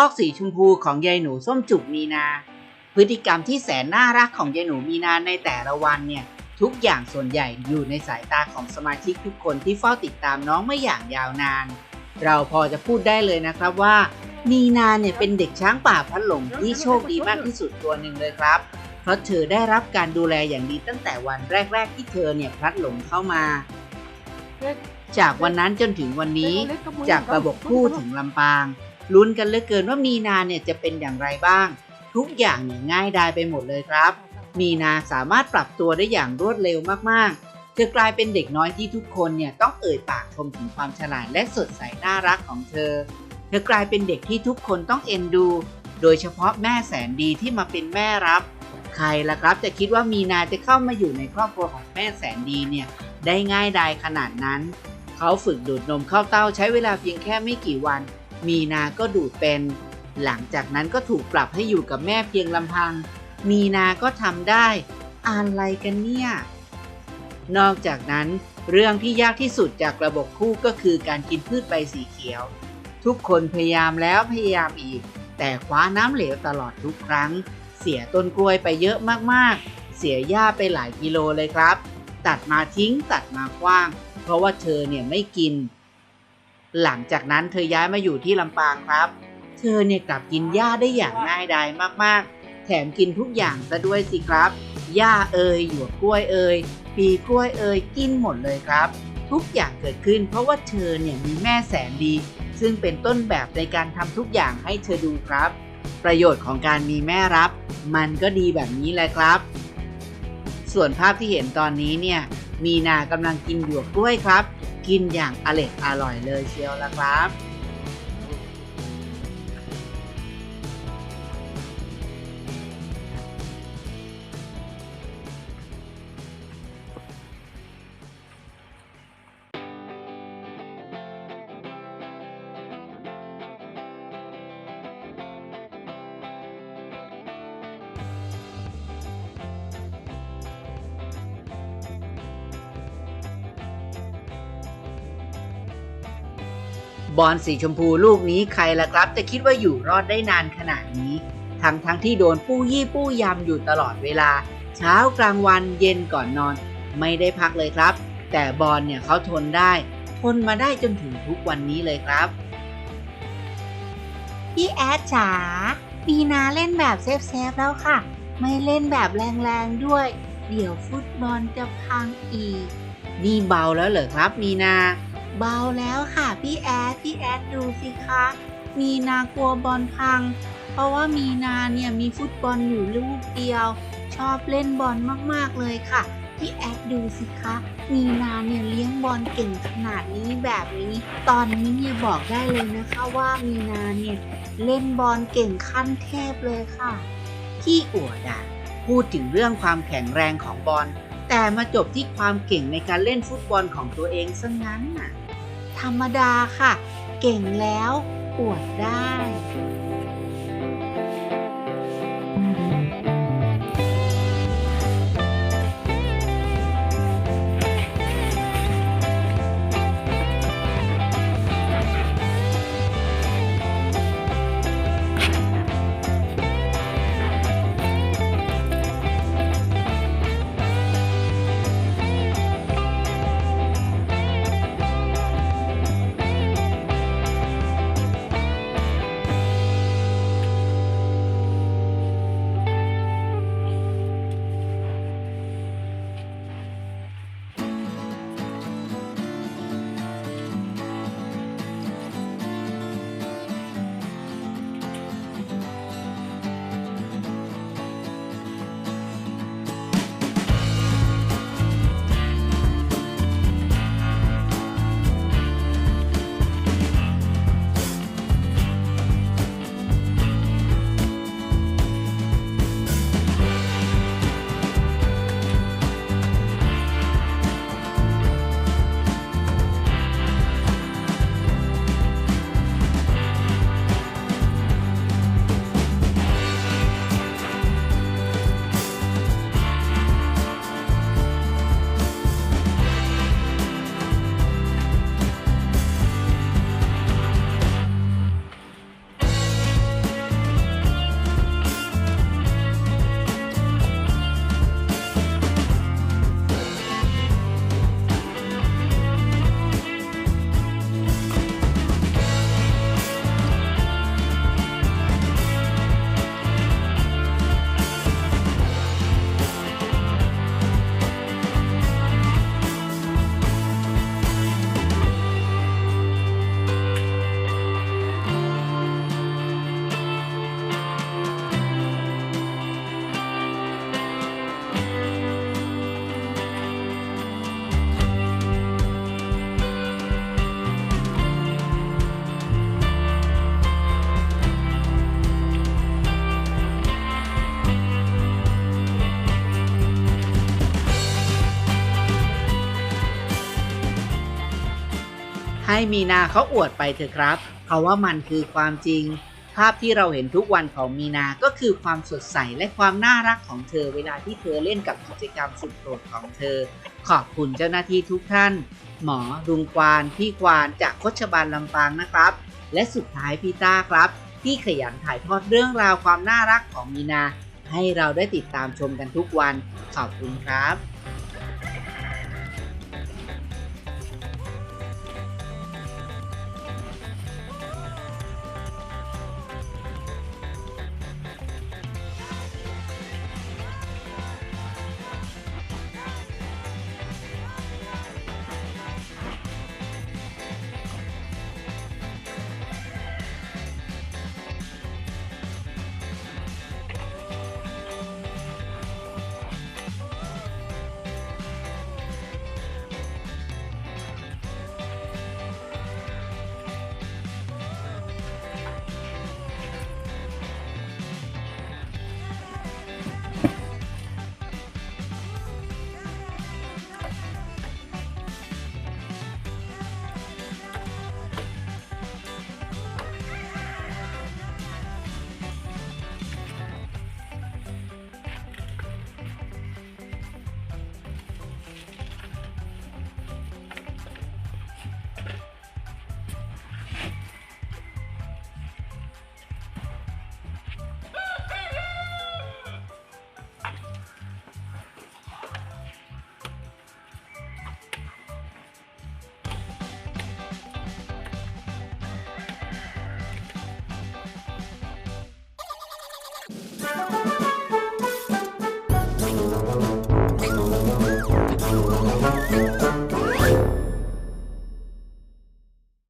คอกสีชมพูของยายหนูส้มจุกมีนา พฤติกรรมที่แสนน่ารักของยายหนูมีนาในแต่ละวันเนี่ย ทุกอย่างส่วนใหญ่อยู่ในสายตาของสมาชิกทุกคนที่เฝ้าติดตามน้องไมาอย่างยาวนาน เราพอจะพูดได้เลยนะครับว่า มีนาเนี่ยเป็นเด็กช้างป่าพัดหลงที่โชคดีมากที่สุดตัวหนึ่งเลยครับ เพราะเธอได้รับการดูแลอย่างดีตั้งแต่วันแรก ๆ ที่เธอเนี่ยพลัดหลงเข้ามาจากวันนั้นจนถึงวันนี้จากกระบกคู่ถึงลำปาง ลุ้นกันเหลือเกินว่ามีนาเนี่ยจะเป็นอย่างไรบ้าง ทุกอย่างเนี่ยง่ายดายไปหมดเลยครับ มีนาสามารถปรับตัวได้อย่างรวดเร็วมากๆ เธอกลายเป็นเด็กน้อยที่ทุกคนเนี่ยต้องเอ่ยปากชมถึงความฉลาดและสดใสน่ารักของเธอ เธอกลายเป็นเด็กที่ทุกคนต้องเอ็นดู โดยเฉพาะแม่แสนดีที่มาเป็นแม่รับ ใครล่ะครับจะคิดว่ามีนาจะเข้ามาอยู่ในครอบครัวของแม่แสนดีเนี่ยได้ง่ายดายขนาดนั้น เขาฝึกดูดนมเข้าเต้าใช้เวลาเพียงแค่ไม่กี่วัน มีนาก็ดูดเป็น หลังจากนั้นก็ถูกปรับให้อยู่กับแม่เพียงลำพัง มีนาก็ทำได้ อะไรกันเนี่ย นอกจากนั้นเรื่องที่ยากที่สุดจากระบบคู่ก็คือการกินพืชใบสีเขียว ทุกคนพยายามแล้วพยายามอีก แต่คว้าน้ำเหลวตลอดทุกครั้ง เสียต้นกล้วยไปเยอะมากๆ เสียหญ้าไปหลายกิโลเลยครับ ตัดมาทิ้งตัดมาคว้าง เพราะว่าเธอเนี่ยไม่กิน หลังจากนั้นเธอย้ายมาอยู่ที่ลำปางครับ เธอเนี่ยกลับกินหญ้าได้อย่างง่ายดายมากๆ แถมกินทุกอย่างซะด้วยสิครับ หญ้าเอ่ยหยวกกล้วยเอ่ยปีกล้วยเอ่ยกินหมดเลยครับ ทุกอย่างเกิดขึ้นเพราะว่าเธอเนี่ยมีแม่แสนดี ซึ่งเป็นต้นแบบในการทำทุกอย่างให้เธอดูครับ ประโยชน์ของการมีแม่รับ มันก็ดีแบบนี้แหละครับ ส่วนภาพที่เห็นตอนนี้เนี่ยมีนากำลังกินหยวกกล้วยครับ กินอย่างอร็ดอร่อยเลยเชียวละครับ บอลสีชมพูลูกนี้ใครล่ะครับ จะคิดว่าอยู่รอดได้นานขนาดนี้ ทั้งทั้งที่โดนปู้ยี่ปู้ยำอยู่ตลอดเวลา เช้ากลางวันเย็นก่อนนอน ไม่ได้พักเลยครับ แต่บอลเนี่ยเขาทนได้ ทนมาได้จนถึงทุกวันนี้เลยครับพี่แอดจ๋าปีนาเล่นแบบเซฟๆแล้วค่ะ ไม่เล่นแบบแรงๆด้วย เดี๋ยวฟุตบอลจะพังอีก นี่เบาแล้วเหรอครับมีนา เบาแล้วค่ะพี่แอดพี่แอดดูสิคะ มีนากลัวบอลพัง เพราะว่ามีนาเนี่ยมีฟุตบอลอยู่ลูกเดียว ชอบเล่นบอลมากๆเลยค่ะพี่แอดดูสิคะ มีนาเนี่ยเลี้ยงบอลเก่งขนาดนี้แบบนี้ ตอนนี้เนี่ยบอกได้เลยนะคะว่ามีนาเนี่ยเล่นบอลเก่งขั้นเทพเลยค่ะขี้อวดอะพูดถึงเรื่องความแข็งแรงของบอลแต่มาจบที่ความเก่งในการเล่นฟุตบอลของตัวเองซะงั้นน่ะ ธรรมดาค่ะ เก่งแล้วอวดได้ ให้มีนาเขาอวดไปเถอะครับ เพราะว่ามันคือความจริง ภาพที่เราเห็นทุกวันของมีนาก็คือความสดใสและความน่ารักของเธอเวลาที่เธอเล่นกับกิจกรรมสุดโปรดของเธอ ขอบคุณเจ้าหน้าที่ทุกท่าน หมอรุงควานพี่ควานจากโคชบาลลำปางนะครับ และสุดท้ายพี่ต้าครับ ที่ขยันถ่ายทอดเรื่องราวความน่ารักของมีนา ให้เราได้ติดตามชมกันทุกวัน ขอบคุณครับ Thank you.